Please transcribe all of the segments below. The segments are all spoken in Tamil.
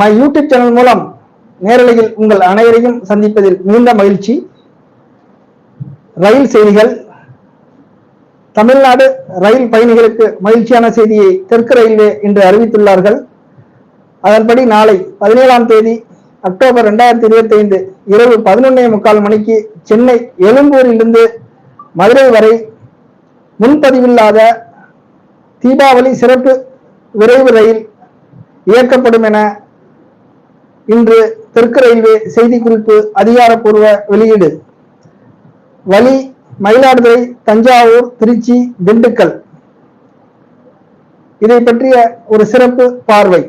மை யூடியூப் சேனல் மூலம் நேரலையில் உங்கள் அனைவரையும் சந்திப்பதில் மிகுந்த மகிழ்ச்சி. ரயில் செய்திகள். தமிழ்நாடு ரயில் பயணிகளுக்கு மகிழ்ச்சியான செய்தியை தெற்கு ரயில்வே இன்று அறிவித்துள்ளார்கள். அதன்படி நாளை பதினேழாம் தேதி அக்டோபர் ரெண்டாயிரத்தி இருபத்தி ஐந்து இரவு பதினொன்னே முக்கால் மணிக்கு சென்னை எழும்பூரிலிருந்து மதுரை வரை முன்பதிவில்லாத தீபாவளி சிறப்பு விரைவு ரயில் இயக்கப்படும் என இன்று தெற்கு ரயில்வே செய்திக்குறிப்பு அதிகாரப்பூர்வ வெளியீடு. வழி மயிலாடுதுறை தஞ்சாவூர் திருச்சி திண்டுக்கல். இதை பற்றிய ஒரு சிறப்பு பார்வை.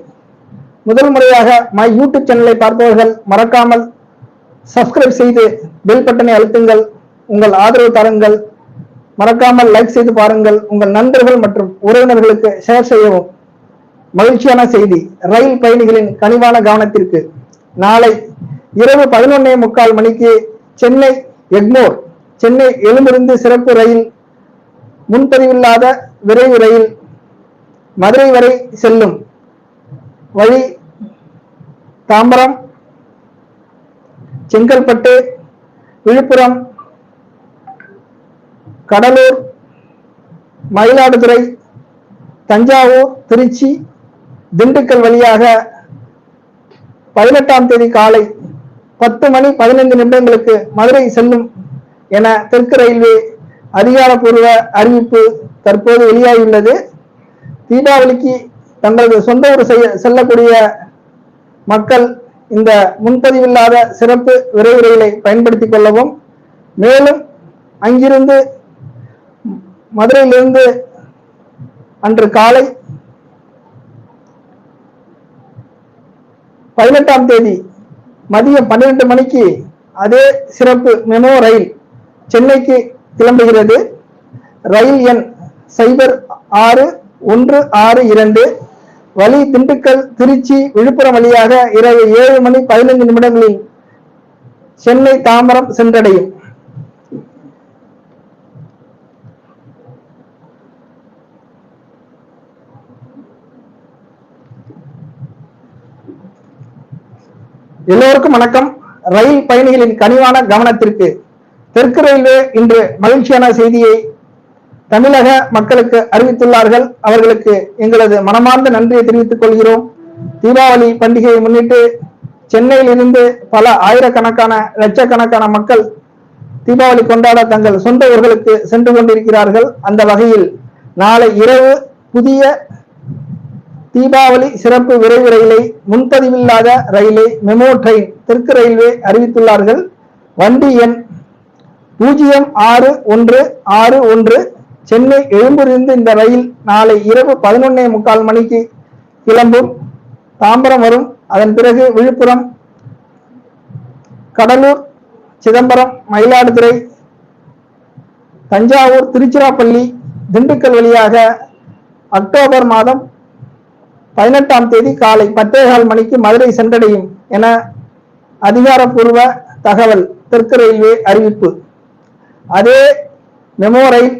முதல் முறையாக மை யூடியூப் சேனலை பார்ப்பவர்கள் மறக்காமல் சப்ஸ்கிரைப் செய்து பெல் பட்டனை அழுத்துங்கள் உங்கள் ஆதரவு தருங்கள். மறக்காமல் லைக் செய்து பாருங்கள். உங்கள் நண்பர்கள் மற்றும் உறவினர்களுக்கு ஷேர் செய்யவும். மகிழ்ச்சியான செய்தி. ரயில் பயணிகளின் கனிவான கவனத்திற்கு நாளை இரவு பதினொன்னே முக்கால் மணிக்கு சென்னை எக்மோர் சென்னை எழுமிருந்து சிறப்பு ரயில் முன்பதிவில்லாத விரைவு ரயில் மதுரை வரை செல்லும். வழி தாம்பரம் செங்கல்பட்டு விழுப்புரம் கடலூர் மயிலாடுதுறை தஞ்சாவூர் திருச்சி திண்டுக்கல் வழியாக பதினெட்டாம் தேதி காலை பத்து மணி பதினைந்து நிமிடங்களுக்கு மதுரை செல்லும் என தெற்கு ரயில்வே அதிகாரப்பூர்வ அறிவிப்பு தற்போது வெளியாகியுள்ளது. தீபாவளிக்கு தங்களது சொந்த ஊர் செய்ய செல்லக்கூடிய மக்கள் இந்த முன்பதிவில்லாத சிறப்பு விரைவு ரயிலை பயன்படுத்திக் கொள்ளவும் மேலும் அங்கிருந்து மதுரையிலிருந்து அன்று காலை பதினெட்டாம் தேதி மதியம் பன்னிரெண்டு மணிக்கு அதே சிறப்பு மெமோ ரயில் சென்னைக்கு கிளம்புகிறது. ரயில் எண் சைபர் ஆறு ஒன்று ஆறு இரண்டு. வழி திண்டுக்கல் திருச்சி விழுப்புரம் வழியாக இரவு ஏழு மணி பதினைந்து நிமிடங்களில் சென்னை தாம்பரம் சென்றடையும். எல்லோருக்கும் வணக்கம். ரயில் பயணிகளின் கனிவான கவனத்திற்கு தெற்கு ரயில்வே இன்று மகிழ்ச்சியான செய்தியை தமிழக மக்களுக்கு அறிவித்துள்ளார்கள். அவர்களுக்கு எங்களது மனமார்ந்த நன்றியை தெரிவித்துக் கொள்கிறோம். தீபாவளி பண்டிகையை முன்னிட்டு சென்னையில் இருந்து பல ஆயிரக்கணக்கான லட்சக்கணக்கான மக்கள் தீபாவளி கொண்டாட தங்கள் சொந்த ஊர்களுக்கு சென்று கொண்டிருக்கிறார்கள். அந்த வகையில் நாளை இரவு புதிய தீபாவளி சிறப்பு விரைவு ரயிலை முன்பதிவில்லாத ரயிலை மெமோ ட்ரெயின் தெற்கு ரயில்வே அறிவித்துள்ளார்கள். வண்டி எண் பூஜ்ஜியம் ஆறு ஒன்று ஆறு ஒன்று. சென்னை எழும்பூரிலிருந்து இந்த ரயில் நாளை இரவு பதினொன்னே முக்கால் மணிக்கு கிளம்பும். தாம்பரம் வரும். அதன் பிறகு விழுப்புரம் கடலூர் சிதம்பரம் மயிலாடுதுறை தஞ்சாவூர் திருச்சிராப்பள்ளி திண்டுக்கல் வழியாக அக்டோபர் மாதம் பதினெட்டாம் தேதி காலை பத்தேகால் மணிக்கு மதுரை சென்றடையும் என அதிகாரப்பூர்வ தகவல் தெற்கு ரயில்வே அறிவிப்பு. அதே மெமோ ரயில்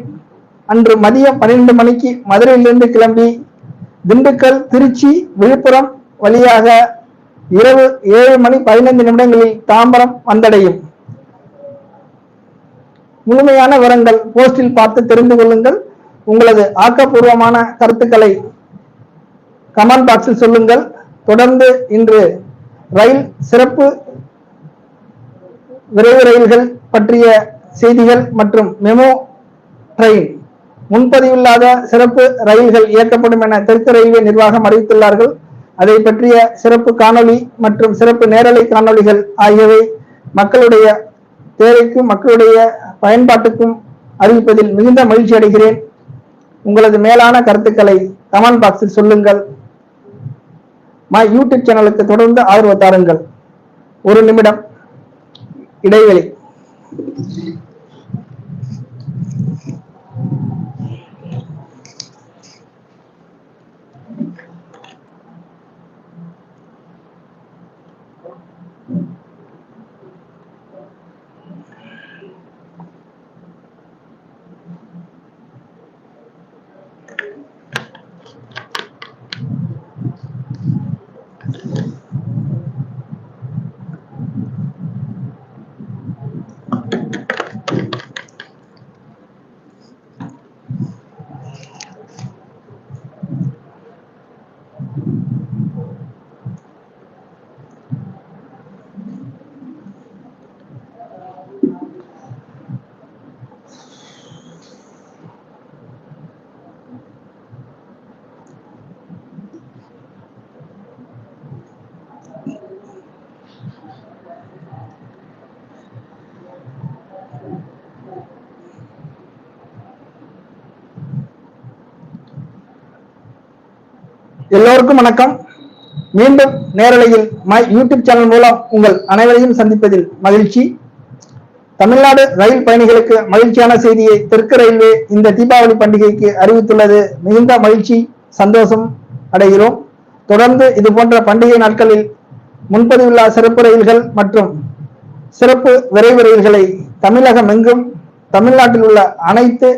அன்று மதியம் பன்னிரண்டு மணிக்கு மதுரையிலிருந்து கிளம்பி திண்டுக்கல் திருச்சி விழுப்புரம் வழியாக இரவு ஏழு மணி பதினைந்து நிமிடங்களில் தாம்பரம் வந்தடையும். முழுமையான விவரங்கள் போஸ்டில் பார்த்து தெரிந்து கொள்ளுங்கள். உங்களது ஆக்கப்பூர்வமான கருத்துக்களை கமெண்ட் பாக்ஸில் சொல்லுங்கள். தொடர்ந்து இன்று ரயில் சிறப்பு விரைவு ரயில்கள் பற்றிய செய்திகள் மற்றும் மெமோ ட்ரெயின் முன்பதிவில்லாத சிறப்பு ரயில்கள் இயக்கப்படும் என தெற்கு ரயில்வே நிர்வாகம் அறிவித்துள்ளார்கள். அதை பற்றிய சிறப்பு காணொளி மற்றும் சிறப்பு நேரலை காணொளிகள் ஆகியவை மக்களுடைய தேவைக்கும் மக்களுடைய பயன்பாட்டுக்கும் அறிவிப்பதில் மிகுந்த மகிழ்ச்சி அடைகிறேன் உங்களது மேலான கருத்துக்களை கமெண்ட் பாக்ஸில் சொல்லுங்கள். மை யூடியூப் சேனலுக்கு தொடர்ந்து ஆதரவு தாருங்கள் ஒரு நிமிடம். இடைவெளி. எல்லோருக்கும் வணக்கம். மீண்டும் நேரலையில் மை யூடியூப் சேனல் மூலம் உங்கள் அனைவரையும் சந்திப்பதில் மகிழ்ச்சி. தமிழ்நாடு ரயில் பயணிகளுக்கு மகிழ்ச்சியான செய்தியை தெற்கு ரயில்வே இந்த தீபாவளி பண்டிகைக்கு அறிவித்துள்ளது. மிகுந்த மகிழ்ச்சி சந்தோஷம் அடைகிறோம். தொடர்ந்து இது போன்ற பண்டிகை நாட்களில் முன்பதிவுள்ள சிறப்பு ரயில்கள் மற்றும் சிறப்பு விரைவு ரயில்களை தமிழகம் எங்கும் தமிழ்நாட்டில் உள்ள அனைத்து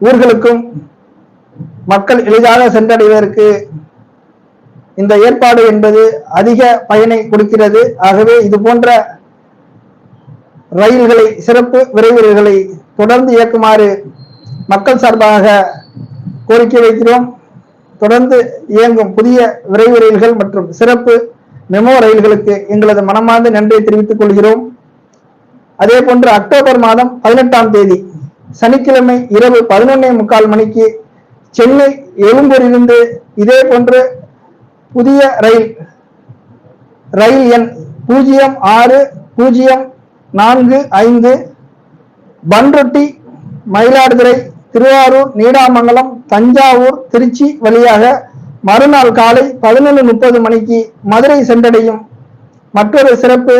ஊர்களுக்கும் மக்கள் எளிதாக சென்றடைவதற்கு இந்த ஏற்பாடு என்பது அதிக பயனை கொடுக்கிறது. ஆகவே இது போன்ற ரயில்களை சிறப்பு விரைவு தொடர்ந்து இயக்குமாறு மக்கள் சார்பாக கோரிக்கை வைக்கிறோம். தொடர்ந்து இயங்கும் புதிய விரைவு ரயில்கள் மற்றும் சிறப்பு மெமோ ரயில்களுக்கு எங்களது மனமார்ந்த நன்றியை தெரிவித்துக் கொள்கிறோம். அதே போன்று அக்டோபர் மாதம் பதினெட்டாம் தேதி சனிக்கிழமை இரவு பதினொன்னே முக்கால் மணிக்கு சென்னை எழும்பூரிலிருந்து இதே போன்று புதிய ரயில் ரயில் எண் பூஜ்ஜியம் ஆறு பூஜ்ஜியம் நான்கு ஐந்து பன்ருட்டி மயிலாடுதுறை திருவாரூர் நீடாமங்கலம் தஞ்சாவூர் திருச்சி வழியாக மறுநாள் காலை பதினொன்று முப்பது மணிக்கு மதுரை சென்றடையும் மற்றொரு சிறப்பு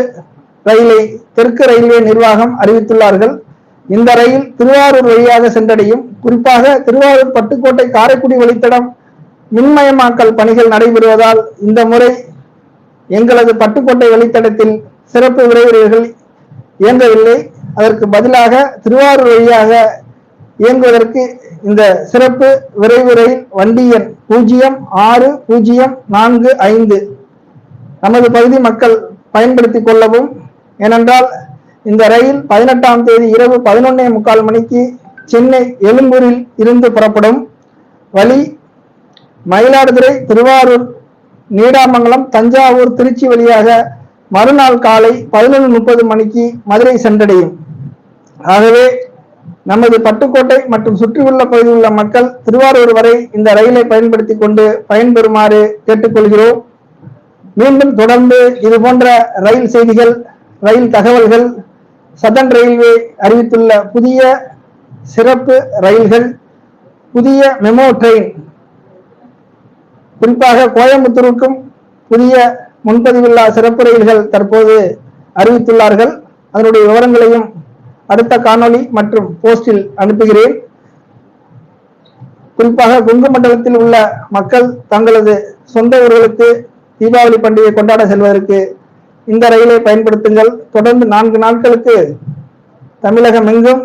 ரயிலை தெற்கு ரயில்வே நிர்வாகம் அறிவித்துள்ளார்கள். இந்த ரயில் திருவாரூர் வழியாக சென்றடையும். குறிப்பாக திருவாரூர் பட்டுக்கோட்டை காரைக்குடி வழித்தடம் மின்மயமாக்கல் பணிகள் நடைபெறுவதால் இந்த முறை எங்களது பட்டுக்கோட்டை வழித்தடத்தில் சிறப்பு விரைவு ரயில்கள் இயங்கவில்லை. அதற்கு பதிலாக திருவாரூர் வழியாக இயங்குவதற்கு இந்த சிறப்பு விரைவு ரயில் வண்டி எண் பூஜ்ஜியம் ஆறு பூஜ்ஜியம் நான்கு ஐந்து. நமது பகுதி மக்கள் பயன்படுத்திக் கொள்ளவும். ஏனென்றால் இந்த ரயில் பதினெட்டாம் தேதி இரவு பதினொன்னே முக்கால் மணிக்கு சென்னை எழும்பூரில் இருந்து புறப்படும். வழி மயிலாடுதுறை திருவாரூர் நீடாமங்கலம் தஞ்சாவூர் திருச்சி வழியாக மறுநாள் காலை பதினொன்று முப்பது மணிக்கு மதுரை சென்றடையும். ஆகவே நமது பட்டுக்கோட்டை மற்றும் சுற்றியுள்ள பகுதியில் உள்ள மக்கள் திருவாரூர் வரை இந்த ரயிலை பயன்படுத்தி கொண்டு பயன்பெறுமாறு கேட்டுக்கொள்கிறோம். மீண்டும் தொடர்ந்து இது போன்ற ரயில் செய்திகள் ரயில் தகவல்கள் சதன் ரயில்வே அறிவித்துள்ள புதிய சிறப்பு ரயில்கள் புதிய மெமோ ட்ரெயின் குறிப்பாக கோயம்புத்தூருக்கும் புதிய முன்பதிவில்லா சிறப்பு ரயில்கள் தற்போது அறிவித்துள்ளார்கள். அதனுடைய விவரங்களையும் அடுத்த காணொளி மற்றும் போஸ்டில் அனுப்புகிறேன். குறிப்பாக குங்கு மண்டலத்தில் உள்ள மக்கள் தங்களது சொந்த ஊர்களுக்கு தீபாவளி பண்டிகை கொண்டாட செல்வதற்கு இந்த ரயிலை பயன்படுத்துங்கள். தொடர்ந்து நான்கு நாட்களுக்கு தமிழகம் எங்கும்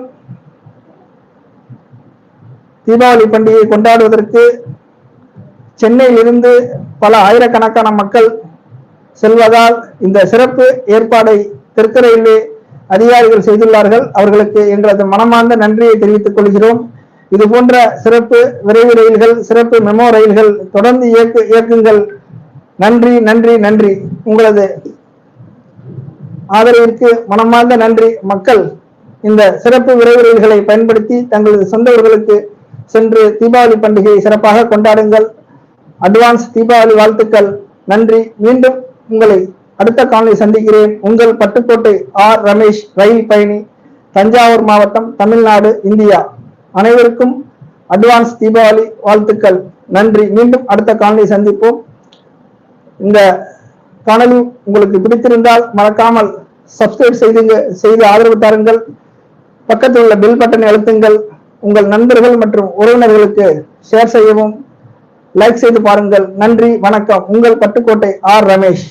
தீபாவளி பண்டிகையை கொண்டாடுவதற்கு சென்னையிலிருந்து பல ஆயிரக்கணக்கான மக்கள் செல்வதால் இந்த சிறப்பு ஏற்பாடை தெற்கு ரயில்வே அதிகாரிகள் செய்துள்ளார்கள். அவர்களுக்கு எங்களது மனமார்ந்த நன்றியை தெரிவித்துக் கொள்கிறோம். இது போன்ற சிறப்பு விரைவு ரயில்கள் சிறப்பு மெமோ ரயில்கள் தொடர்ந்து இயக்கு இயக்குங்கள். நன்றி நன்றி நன்றி. உங்களது ஆதரவிற்கு மனமார்ந்த நன்றி மக்கள். இந்த சிறப்பு விரைவு பயன்படுத்தி தங்களது சொந்த ஊர்களுக்கு சென்று தீபாவளி பண்டிகையை சிறப்பாக கொண்டாடுங்கள். அட்வான்ஸ் தீபாவளி வாழ்த்துக்கள். நன்றி. மீண்டும் உங்களை அடுத்த காணொலி சந்திக்கிறேன். உங்கள் பட்டுக்கோட்டை ஆர். ரமேஷ் ரயில் பயணி தஞ்சாவூர் மாவட்டம் தமிழ்நாடு இந்தியா. அனைவருக்கும் அட்வான்ஸ் தீபாவளி வாழ்த்துக்கள். நன்றி. மீண்டும் அடுத்த காணொலி சந்திப்போம். இந்த காணொலி உங்களுக்கு பிடித்திருந்தால் மறக்காமல் சப்ஸ்கிரைப் செய்துங்க செய்து ஆதரவு தாருங்கள். பக்கத்தில் உள்ள பெல் பட்டனை அழுத்துங்கள். உங்கள் நண்பர்கள் மற்றும் உறவினர்களுக்கு ஷேர் செய்யவும் லைக் செய்து பாருங்கள். நன்றி வணக்கம். உங்கள் பட்டுக்கோட்டை ஆர் ரமேஷ்.